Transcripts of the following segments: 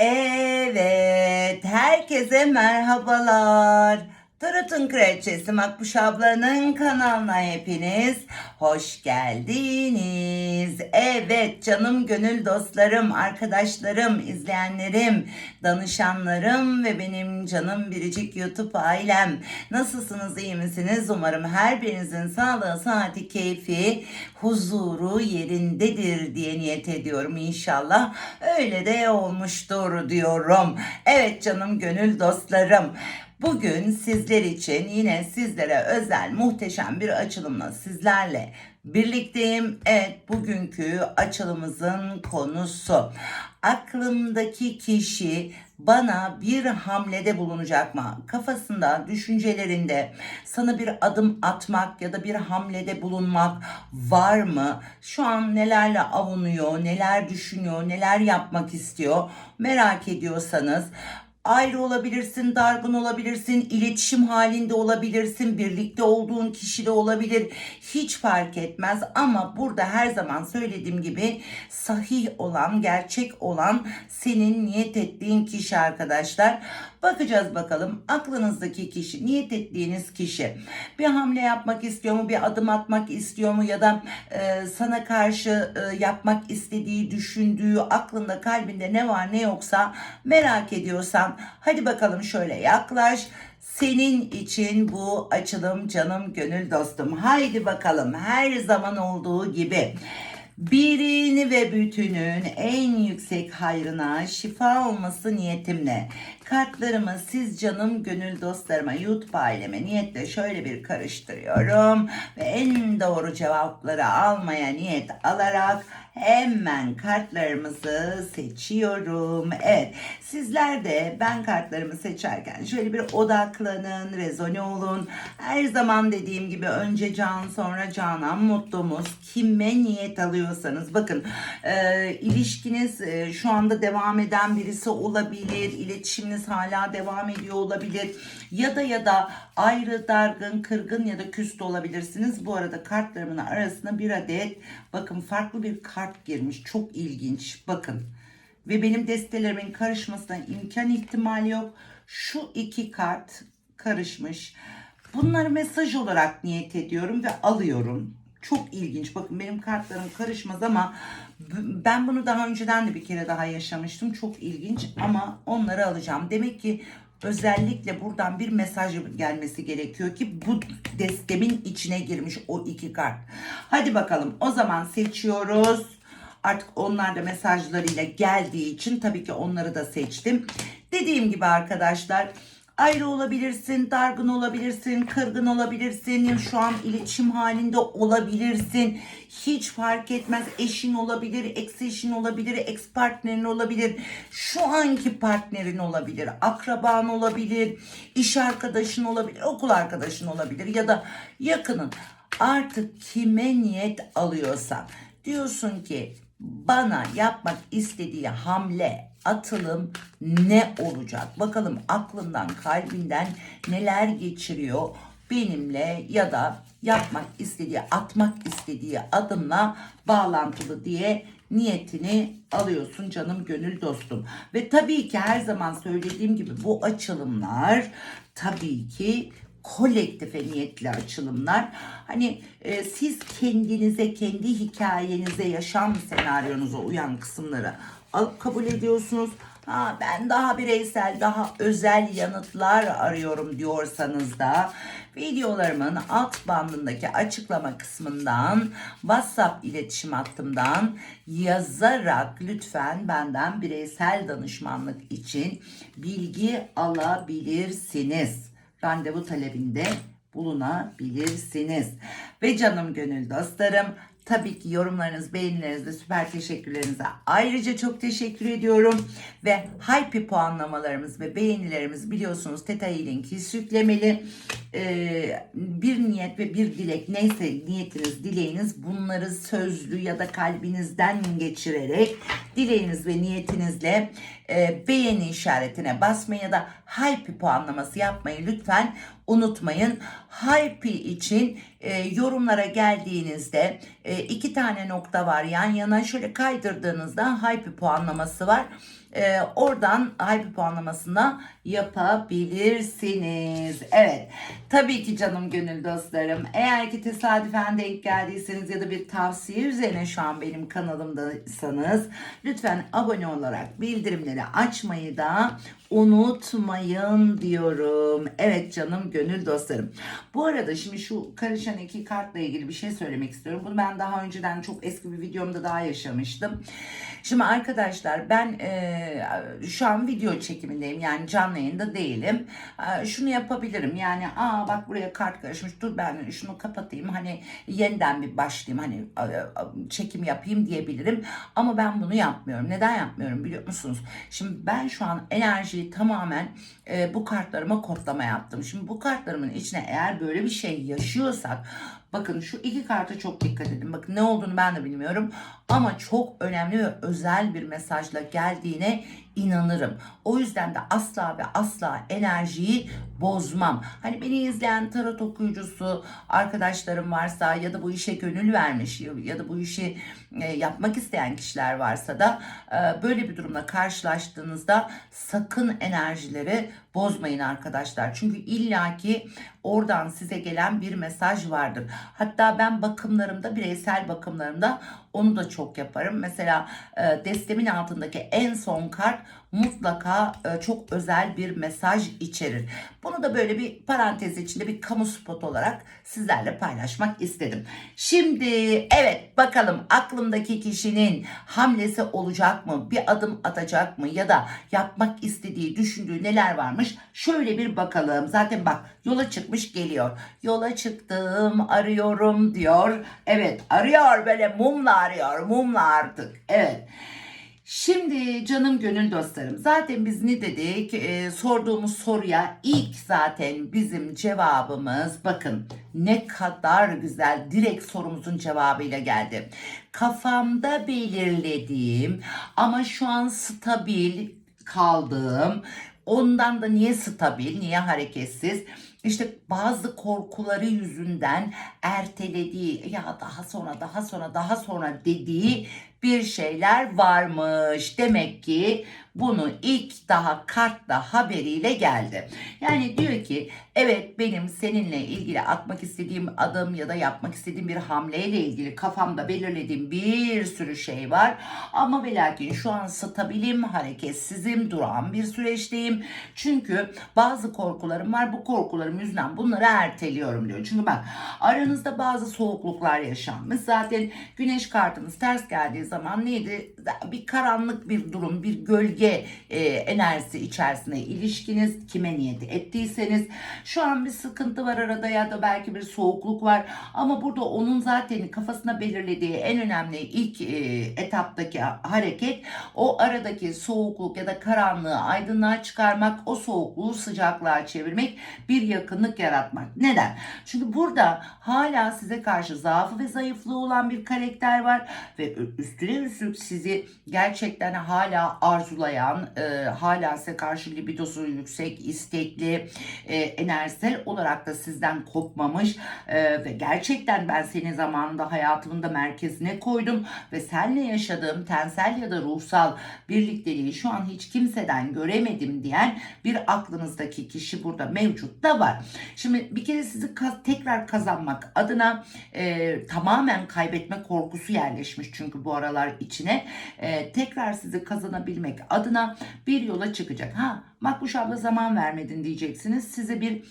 Evet, herkese merhabalar. Tarot'un Kraliçesi Makbuş ablanın kanalına hepiniz hoş geldiniz. Evet canım gönül dostlarım, arkadaşlarım, izleyenlerim, danışanlarım ve benim canım biricik YouTube ailem. Nasılsınız, iyi misiniz? Umarım her birinizin sağlığı, saati, keyfi, huzuru yerindedir diye niyet ediyorum inşallah. Öyle de olmuştur diyorum. Evet canım gönül dostlarım. Bugün sizler için yine sizlere özel muhteşem bir açılımla sizlerle birlikteyim. Evet bugünkü açılımımızın konusu aklımdaki kişi bana bir hamlede bulunacak mı? Kafasında, düşüncelerinde sana bir adım atmak ya da bir hamlede bulunmak var mı? Şu an nelerle avunuyor, neler düşünüyor, neler yapmak istiyor merak ediyorsanız ayrı olabilirsin, dargın olabilirsin, iletişim halinde olabilirsin, birlikte olduğun kişi de olabilir. Hiç fark etmez ama burada her zaman söylediğim gibi sahih olan, gerçek olan senin niyet ettiğin kişi arkadaşlar. Bakacağız bakalım aklınızdaki kişi, niyet ettiğiniz kişi bir hamle yapmak istiyor mu, bir adım atmak istiyor mu ya da e, sana karşı e, yapmak istediği, düşündüğü, aklında, kalbinde ne var ne yoksa merak ediyorsan hadi bakalım şöyle yaklaş. Senin için bu açılım canım gönül dostum. Haydi bakalım her zaman olduğu gibi birini ve bütünün en yüksek hayrına şifa olması niyetimle kartlarımı siz canım gönül dostlarıma YouTube aileme niyetle şöyle bir karıştırıyorum ve en doğru cevapları almaya niyet alarak hemen kartlarımızı seçiyorum. Evet sizler de ben kartlarımı seçerken şöyle bir odaklanın, rezone olun. Her zaman dediğim gibi önce can sonra canan mutlumuz. Kime niyet alıyorsanız bakın e, ilişkiniz e, şu anda devam eden birisi olabilir. İletişiminiz hala devam ediyor olabilir. Ya da ya da ayrı, dargın, kırgın ya da küs olabilirsiniz. Bu arada kartlarımın arasına bir adet bakın farklı bir kart girmiş. Çok ilginç. Bakın. Ve benim destelerimin karışmasına imkan ihtimali yok. Şu iki kart karışmış. Bunları mesaj olarak niyet ediyorum ve alıyorum. Çok ilginç. Bakın benim kartlarım karışmaz ama ben bunu daha önceden de bir kere daha yaşamıştım. Çok ilginç ama onları alacağım. Demek ki özellikle buradan bir mesaj gelmesi gerekiyor ki bu destemin içine girmiş o iki kart. Hadi bakalım o zaman seçiyoruz. Artık onlar da mesajlarıyla geldiği için tabii ki onları da seçtim. Dediğim gibi arkadaşlar ayrı olabilirsin, dargın olabilirsin, kırgın olabilirsin, şu an iletişim halinde olabilirsin. Hiç fark etmez. Eşin olabilir, ex eşin olabilir, ex partnerin olabilir. Şu anki partnerin olabilir, akraban olabilir, iş arkadaşın olabilir, okul arkadaşın olabilir ya da yakının. Artık kime niyet alıyorsan diyorsun ki bana yapmak istediği hamle, atılım ne olacak? Bakalım aklından, kalbinden neler geçiriyor benimle ya da yapmak istediği, atmak istediği adımla bağlantılı diye niyetini alıyorsun canım gönül dostum. Ve tabii ki her zaman söylediğim gibi bu açılımlar tabii ki kolektife niyetli açılımlar. Hani e, siz kendinize, kendi hikayenize, yaşam senaryonuza uyan kısımları alıp kabul ediyorsunuz. Ha, ben daha bireysel, daha özel yanıtlar arıyorum diyorsanız da videolarımın alt bandındaki açıklama kısmından WhatsApp iletişim hattımdan yazarak lütfen benden bireysel danışmanlık için bilgi alabilirsiniz randevu talebinde bulunabilirsiniz. Ve canım gönül dostlarım tabii ki yorumlarınız, beğenilerinizde süper teşekkürlerinize ayrıca çok teşekkür ediyorum. Ve Hype puanlamalarımız ve beğenilerimiz biliyorsunuz Teta Healing'i yüklemeli. Ee, bir niyet ve bir dilek neyse niyetiniz, dileğiniz bunları sözlü ya da kalbinizden geçirerek dileğiniz ve niyetinizle e, beğeni işaretine basmayı ya da hype puanlaması yapmayı lütfen unutmayın. Hype için e, yorumlara geldiğinizde e, iki tane nokta var yan yana şöyle kaydırdığınızda hype puanlaması var. e, oradan hype puanlamasına yapabilirsiniz. Evet. Tabii ki canım gönül dostlarım. Eğer ki tesadüfen denk geldiyseniz ya da bir tavsiye üzerine şu an benim kanalımdaysanız lütfen abone olarak bildirimleri açmayı da unutmayın diyorum. Evet canım gönül dostlarım. Bu arada şimdi şu karışan iki kartla ilgili bir şey söylemek istiyorum. Bunu ben daha önceden çok eski bir videomda daha yaşamıştım. Şimdi arkadaşlar ben e, şu an video çekimindeyim yani canlı yayında değilim. E, şunu yapabilirim yani aa bak buraya kart karışmış dur ben şunu kapatayım hani yeniden bir başlayayım hani çekim yapayım diyebilirim. Ama ben bunu yapmıyorum. Neden yapmıyorum biliyor musunuz? Şimdi ben şu an enerjiyi tamamen e, bu kartlarıma kodlama yaptım. Şimdi bu kartlarımın içine eğer böyle bir şey yaşıyorsak Bakın şu iki karta çok dikkat edin. Bakın ne olduğunu ben de bilmiyorum. Ama çok önemli ve özel bir mesajla geldiğine inanırım. O yüzden de asla ve asla enerjiyi bozmam. Hani beni izleyen tarot okuyucusu arkadaşlarım varsa ya da bu işe gönül vermiş ya da bu işi e, yapmak isteyen kişiler varsa da e, böyle bir durumla karşılaştığınızda sakın enerjileri bozmayın arkadaşlar. Çünkü illaki oradan size gelen bir mesaj vardır. Hatta ben bakımlarımda bireysel bakımlarımda onu da çok yaparım. Mesela e, destemin altındaki en son kart mutlaka e, çok özel bir mesaj içerir. Bunu da böyle bir parantez içinde bir kamu spot olarak sizlerle paylaşmak istedim. Şimdi evet bakalım aklımdaki kişinin hamlesi olacak mı? Bir adım atacak mı? Ya da yapmak istediği, düşündüğü neler varmış? Şöyle bir bakalım. Zaten bak yola çıkmış geliyor. Yola çıktım arıyorum diyor. Evet arıyor böyle mumla arıyor. Mumla artık. Evet. Şimdi canım gönül dostlarım zaten biz ne dedik Ee, sorduğumuz soruya ilk zaten bizim cevabımız bakın ne kadar güzel direkt sorumuzun cevabıyla geldi. Kafamda belirlediğim ama şu an stabil kaldığım ondan da niye stabil niye hareketsiz işte bazı korkuları yüzünden ertelediği ya daha sonra daha sonra daha sonra dediği bir şeyler varmış. Demek ki bunu ilk daha kartla haberiyle geldi. Yani diyor ki evet benim seninle ilgili atmak istediğim adım ya da yapmak istediğim bir hamleyle ilgili kafamda belirlediğim bir sürü şey var. Ama ve lakin şu an stabilim, hareketsizim, duran bir süreçteyim. Çünkü bazı korkularım var. Bu korkularım yüzünden bunları erteliyorum diyor. Çünkü bak aranızda bazı soğukluklar yaşanmış. Zaten güneş kartımız ters geldiği zaman neydi? Bir karanlık bir durum, bir gölge e, enerjisi içerisinde ilişkiniz kime niyeti ettiyseniz şu an bir sıkıntı var arada ya da belki bir soğukluk var ama burada onun zaten kafasına belirlediği en önemli ilk e, etaptaki hareket o aradaki soğukluk ya da karanlığı aydınlığa çıkarmak o soğukluğu sıcaklığa çevirmek bir yakınlık yaratmak. Neden? Çünkü burada hala size karşı zaafı ve zayıflığı olan bir karakter var ve üstüne üstlük sizi gerçekten hala arzulayan, e, hala size karşı libidosu yüksek, istekli, e, enerjisel olarak da sizden kopmamış e, ve gerçekten ben seni zamanında hayatımın da merkezine koydum ve seninle yaşadığım tensel ya da ruhsal birlikteliği şu an hiç kimseden göremedim diyen bir aklınızdaki kişi burada mevcut da var. Şimdi bir kere sizi ka- tekrar kazanmak adına e, tamamen kaybetme korkusu yerleşmiş çünkü bu aralar içine e, tekrar sizi kazanabilmek adına bir yola çıkacak. Ha Makbuş abla zaman vermedin diyeceksiniz. Size bir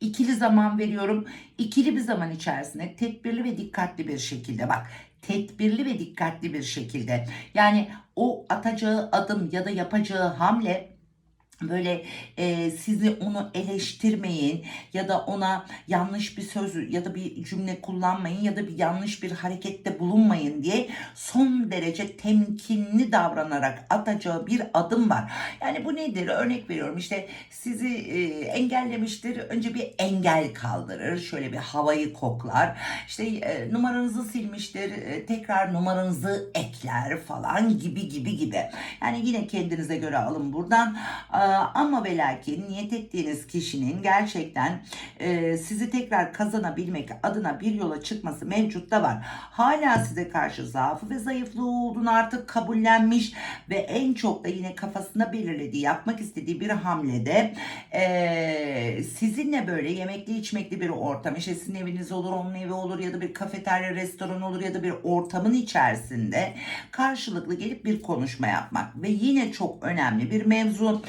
ikili zaman veriyorum. İkili bir zaman içerisinde tedbirli ve dikkatli bir şekilde bak tedbirli ve dikkatli bir şekilde yani o atacağı adım ya da yapacağı hamle böyle e, sizi onu eleştirmeyin ya da ona yanlış bir söz ya da bir cümle kullanmayın ya da bir yanlış bir harekette bulunmayın diye son derece temkinli davranarak atacağı bir adım var. Yani bu nedir? Örnek veriyorum işte sizi e, engellemiştir. Önce bir engel kaldırır. Şöyle bir havayı koklar. İşte e, numaranızı silmiştir. E, tekrar numaranızı ekler falan gibi gibi gibi. Yani yine kendinize göre alın buradan. Aa, ama ve lakin niyet ettiğiniz kişinin gerçekten e, sizi tekrar kazanabilmek adına bir yola çıkması mevcut da var. Hala size karşı zaafı ve zayıflığı olduğunu artık kabullenmiş ve en çok da yine kafasında belirlediği, yapmak istediği bir hamlede e, sizinle böyle yemekli içmekli bir ortam, işte sizin eviniz olur, onun evi olur ya da bir kafeterya, restoran olur ya da bir ortamın içerisinde karşılıklı gelip bir konuşma yapmak ve yine çok önemli bir mevzu.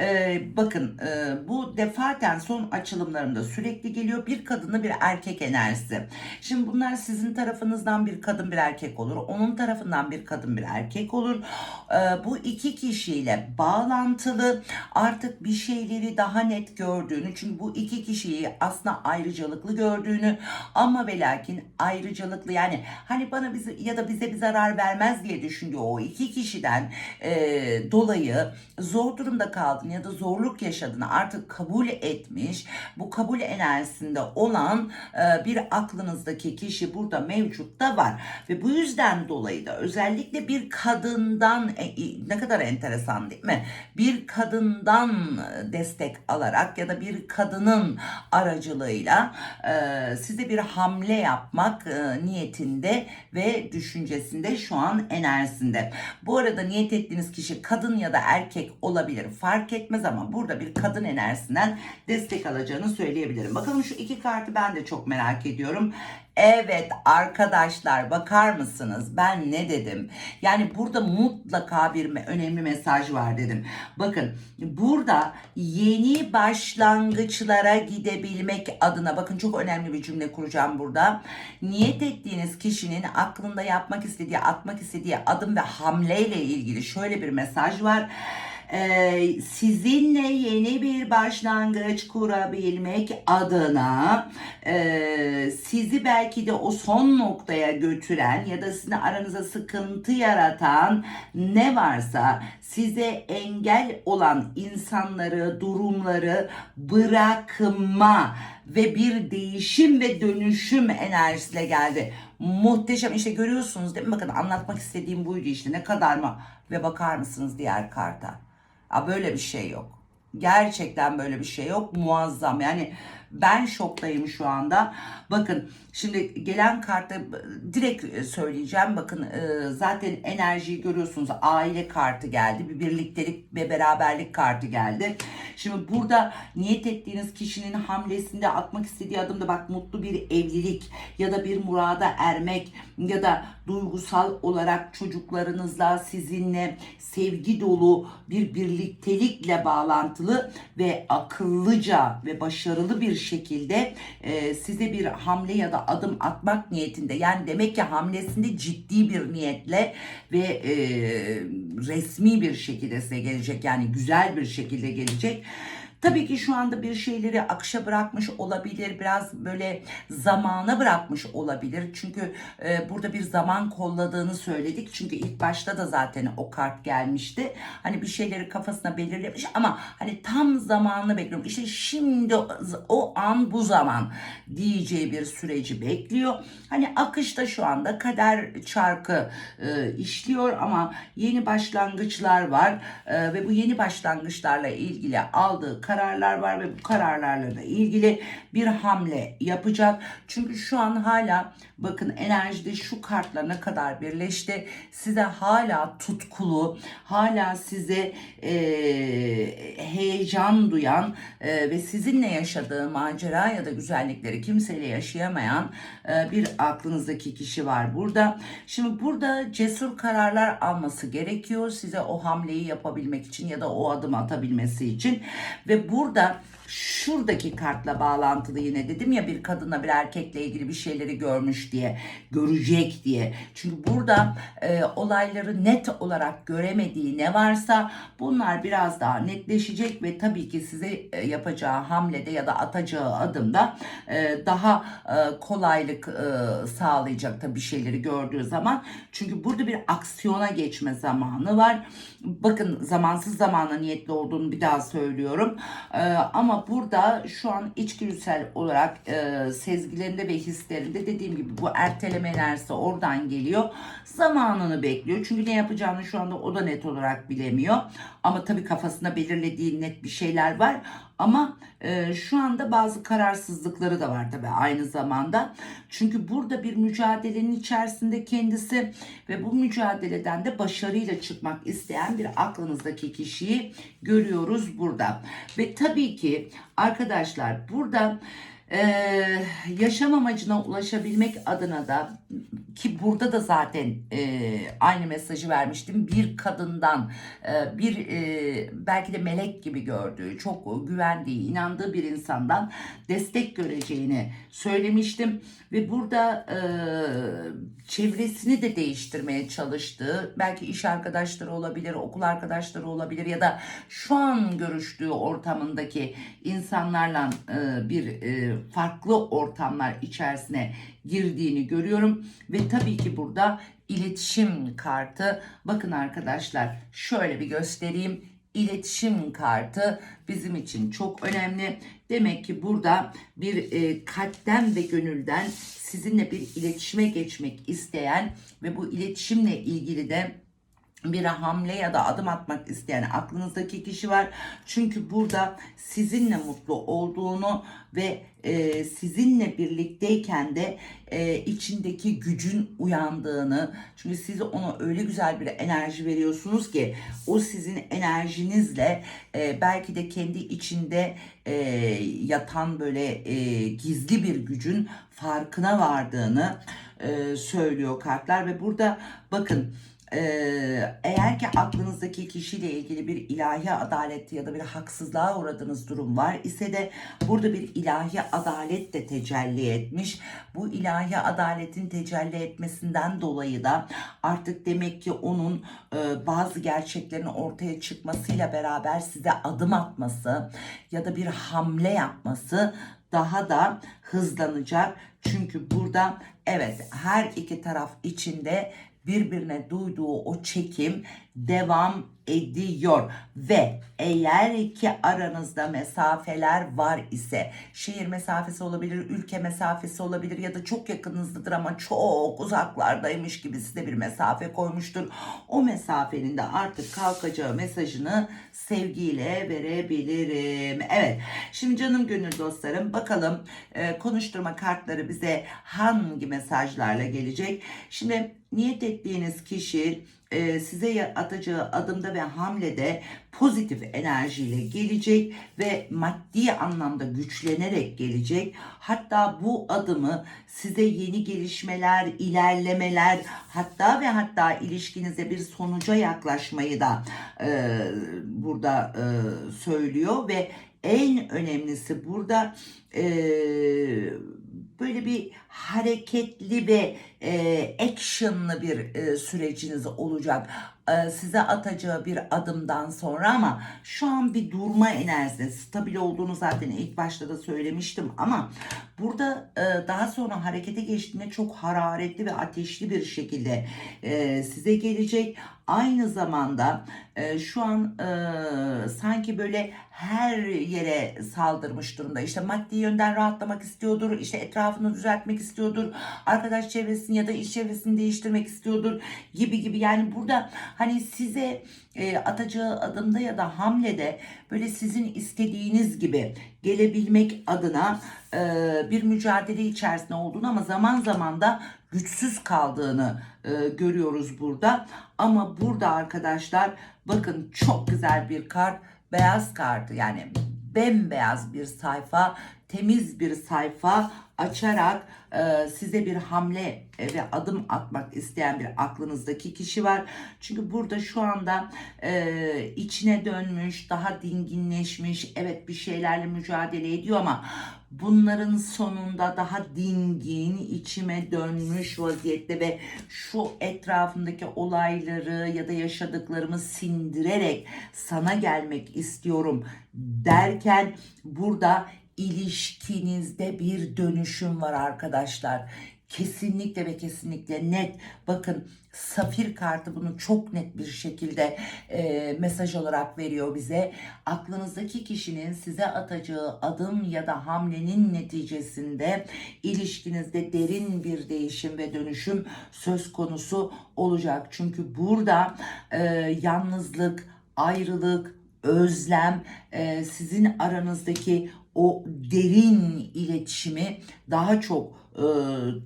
E, bakın e, bu defaten son açılımlarımda sürekli geliyor bir kadınla bir erkek enerjisi. Şimdi bunlar sizin tarafınızdan bir kadın bir erkek olur, onun tarafından bir kadın bir erkek olur. E, bu iki kişiyle bağlantılı artık bir şeyleri daha net gördüğünü çünkü bu iki kişiyi aslında ayrıcalıklı gördüğünü ama ve lakin ayrıcalıklı yani hani bana bizi ya da bize bir zarar vermez diye düşündüğü o iki kişiden e, dolayı zor durumda kaldığını ya da zorluk yaşadığını artık kabul etmiş bu kabul enerjisinde olan e, bir aklınızdaki kişi burada mevcut da var ve bu yüzden dolayı da özellikle bir kadından e, e, ne kadar enteresan değil mi? Bir kadından destek alarak ya da bir kadının aracılığıyla e, size bir hamle yapmak e, niyetinde ve düşüncesinde şu an enerjisinde. Bu arada niyet ettiğiniz kişi kadın ya da erkek olabilir fark etmez ama burada bir kadın enerjisinden destek alacağını söyleyebilirim. Bakalım şu iki kartı ben de çok merak ediyorum. Evet arkadaşlar bakar mısınız ben ne dedim? Yani burada mutlaka bir önemli mesaj var dedim. Bakın burada yeni başlangıçlara gidebilmek adına bakın çok önemli bir cümle kuracağım burada. Niyet ettiğiniz kişinin aklında yapmak istediği, atmak istediği adım ve hamleyle ilgili şöyle bir mesaj var. Ee, sizinle yeni bir başlangıç kurabilmek adına e, sizi belki de o son noktaya götüren ya da sizin aranıza sıkıntı yaratan ne varsa size engel olan insanları, durumları bırakma ve bir değişim ve dönüşüm enerjisiyle geldi. Muhteşem işte görüyorsunuz değil mi? Bakın anlatmak istediğim buydu işte ne kadar mı? Ve bakar mısınız diğer karta? Aa, böyle bir şey yok. Gerçekten böyle bir şey yok. Muazzam. Yani ben şoktayım şu anda. Bakın şimdi gelen kartta direkt söyleyeceğim. Bakın e, zaten enerjiyi görüyorsunuz. Aile kartı geldi. Bir birliktelik ve beraberlik kartı geldi. Şimdi burada niyet ettiğiniz kişinin hamlesinde atmak istediği adımda bak mutlu bir evlilik ya da bir murada ermek ya da duygusal olarak çocuklarınızla sizinle sevgi dolu bir birliktelikle bağlantılı ve akıllıca ve başarılı bir şekilde e, size bir hamle ya da adım atmak niyetinde. Yani demek ki hamlesinde ciddi bir niyetle ve e, resmi bir şekilde size gelecek. Yani güzel bir şekilde gelecek. Tabii ki şu anda bir şeyleri akışa bırakmış olabilir, biraz böyle zamana bırakmış olabilir. Çünkü e, burada bir zaman kolladığını söyledik. Çünkü ilk başta da zaten o kart gelmişti. Hani bir şeyleri kafasına belirlemiş ama hani tam zamanını bekliyorum. İşte şimdi o- an bu zaman diyeceği bir süreci bekliyor. Hani akışta şu anda kader çarkı e, işliyor ama yeni başlangıçlar var E, ve bu yeni başlangıçlarla ilgili aldığı kararlar var ve bu kararlarla da ilgili bir hamle yapacak. Çünkü şu an hala bakın enerjide şu kartla ne kadar birleşti. Size hala tutkulu, hala size e, heyecan duyan e, ve sizinle yaşadığı macera ya da güzellikleri kimseyle yaşayamayan e, bir aklınızdaki kişi var burada. Şimdi burada cesur kararlar alması gerekiyor size o hamleyi yapabilmek için ya da o adım atabilmesi için ve burada şuradaki kartla bağlantılı yine. Dedim ya bir kadınla bir erkekle ilgili bir şeyleri görmüş diye görecek diye. Çünkü burada e, olayları net olarak göremediği ne varsa bunlar biraz daha netleşecek ve tabii ki size e, yapacağı hamlede ya da atacağı adımda e, daha e, kolaylık e, sağlayacak tabii şeyleri gördüğü zaman. Çünkü burada bir aksiyona geçme zamanı var. Bakın zamansız zamana niyetli olduğunu bir daha söylüyorum. E, ama burada şu an içgüdüsel olarak e, sezgilerinde ve hislerinde dediğim gibi bu erteleme enerjisi oradan geliyor. Zamanını bekliyor. Çünkü ne yapacağını şu anda o da net olarak bilemiyor. Ama tabii kafasında belirlediği net bir şeyler var. Ama e, şu anda bazı kararsızlıkları da var tabii aynı zamanda. Çünkü burada bir mücadelenin içerisinde kendisi ve bu mücadeleden de başarıyla çıkmak isteyen bir aklınızdaki kişiyi görüyoruz burada. Ve tabii ki arkadaşlar burada ee, yaşam amacına ulaşabilmek adına da ki burada da zaten e, aynı mesajı vermiştim. Bir kadından e, bir e, belki de melek gibi gördüğü çok güvendiği inandığı bir insandan destek göreceğini söylemiştim. Ve burada e, çevresini de değiştirmeye çalıştığı belki iş arkadaşları olabilir okul arkadaşları olabilir ya da şu an görüştüğü ortamındaki insanlarla e, bir e, farklı ortamlar içerisine girdiğini görüyorum. Ve tabii ki burada iletişim kartı. Bakın arkadaşlar şöyle bir göstereyim. İletişim kartı bizim için çok önemli. Demek ki burada bir e, kalpten ve gönülden sizinle bir iletişime geçmek isteyen ve bu iletişimle ilgili de bir hamle ya da adım atmak isteyen aklınızdaki kişi var. Çünkü burada sizinle mutlu olduğunu ve e, sizinle birlikteyken de e, içindeki gücün uyandığını çünkü siz ona öyle güzel bir enerji veriyorsunuz ki o sizin enerjinizle e, belki de kendi içinde e, yatan böyle e, gizli bir gücün farkına vardığını e, söylüyor kartlar ve burada bakın ee, eğer ki aklınızdaki kişiyle ilgili bir ilahi adalet ya da bir haksızlığa uğradığınız durum var ise de burada bir ilahi adalet de tecelli etmiş. Bu ilahi adaletin tecelli etmesinden dolayı da artık demek ki onun e, bazı gerçeklerin ortaya çıkmasıyla beraber size adım atması ya da bir hamle yapması daha da hızlanacak. Çünkü burada evet her iki taraf içinde birbirine duyduğu o çekim devam ediyor ve eğer ki aranızda mesafeler var ise şehir mesafesi olabilir, ülke mesafesi olabilir ya da çok yakınınızdadır ama çok uzaklardaymış gibi size bir mesafe koymuştur. O mesafenin de artık kalkacağı mesajını sevgiyle verebilirim. Evet şimdi canım gönül dostlarım bakalım e, konuşturma kartları bize hangi mesajlarla gelecek. Şimdi niyet ettiğiniz kişi e, size atacağı adımda ve hamlede pozitif enerjiyle gelecek ve maddi anlamda güçlenerek gelecek. Hatta bu adımı size yeni gelişmeler, ilerlemeler, hatta ve hatta ilişkinize bir sonuca yaklaşmayı da e, burada e, söylüyor ve en önemlisi burada e, böyle bir hareketli ve e, actionlı bir e, süreciniz olacak. E, size atacağı bir adımdan sonra ama şu an bir durma enerjisi stabil olduğunu zaten ilk başta da söylemiştim ama burada daha sonra harekete geçtiğinde çok hararetli ve ateşli bir şekilde size gelecek. Aynı zamanda şu an sanki böyle her yere saldırmış durumda. İşte maddi yönden rahatlamak istiyordur işte etrafını düzeltmek istiyordur arkadaş çevresini ya da iş çevresini değiştirmek istiyordur gibi gibi yani burada hani size e, atacağı adımda ya da hamlede böyle sizin istediğiniz gibi gelebilmek adına e, bir mücadele içerisinde olduğunu ama zaman zaman da güçsüz kaldığını e, görüyoruz burada. Ama burada arkadaşlar bakın çok güzel bir kart beyaz kartı yani bembeyaz bir sayfa temiz bir sayfa açarak e, size bir hamle e, ve adım atmak isteyen bir aklınızdaki kişi var. Çünkü burada şu anda e, içine dönmüş, daha dinginleşmiş, evet bir şeylerle mücadele ediyor ama bunların sonunda daha dingin, içime dönmüş vaziyette ve şu etrafındaki olayları ya da yaşadıklarımı sindirerek sana gelmek istiyorum derken burada ilişkinizde bir dönüşüm var arkadaşlar. Kesinlikle ve kesinlikle net. Bakın Safir kartı bunu çok net bir şekilde e, mesaj olarak veriyor bize. Aklınızdaki kişinin size atacağı adım ya da hamlenin neticesinde ilişkinizde derin bir değişim ve dönüşüm söz konusu olacak. Çünkü burada e, yalnızlık, ayrılık, özlem, e, sizin aranızdaki o derin iletişimi daha çok e,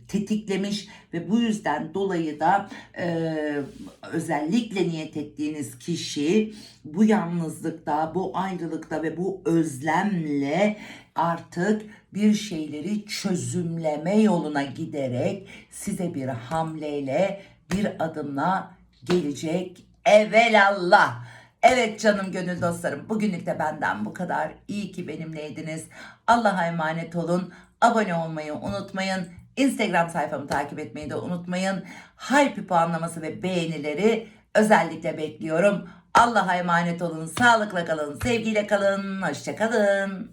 tetiklemiş ve bu yüzden dolayı da e, özellikle niyet ettiğiniz kişi bu yalnızlıkta, bu ayrılıkta ve bu özlemle artık bir şeyleri çözümleme yoluna giderek size bir hamleyle bir adımla gelecek evelallah. Evet canım gönül dostlarım bugünlük de benden bu kadar. İyi ki benimleydiniz. Allah'a emanet olun. Abone olmayı unutmayın. Instagram sayfamı takip etmeyi de unutmayın. Hype puanlaması ve beğenileri özellikle bekliyorum. Allah'a emanet olun. Sağlıkla kalın. Sevgiyle kalın. Hoşça kalın.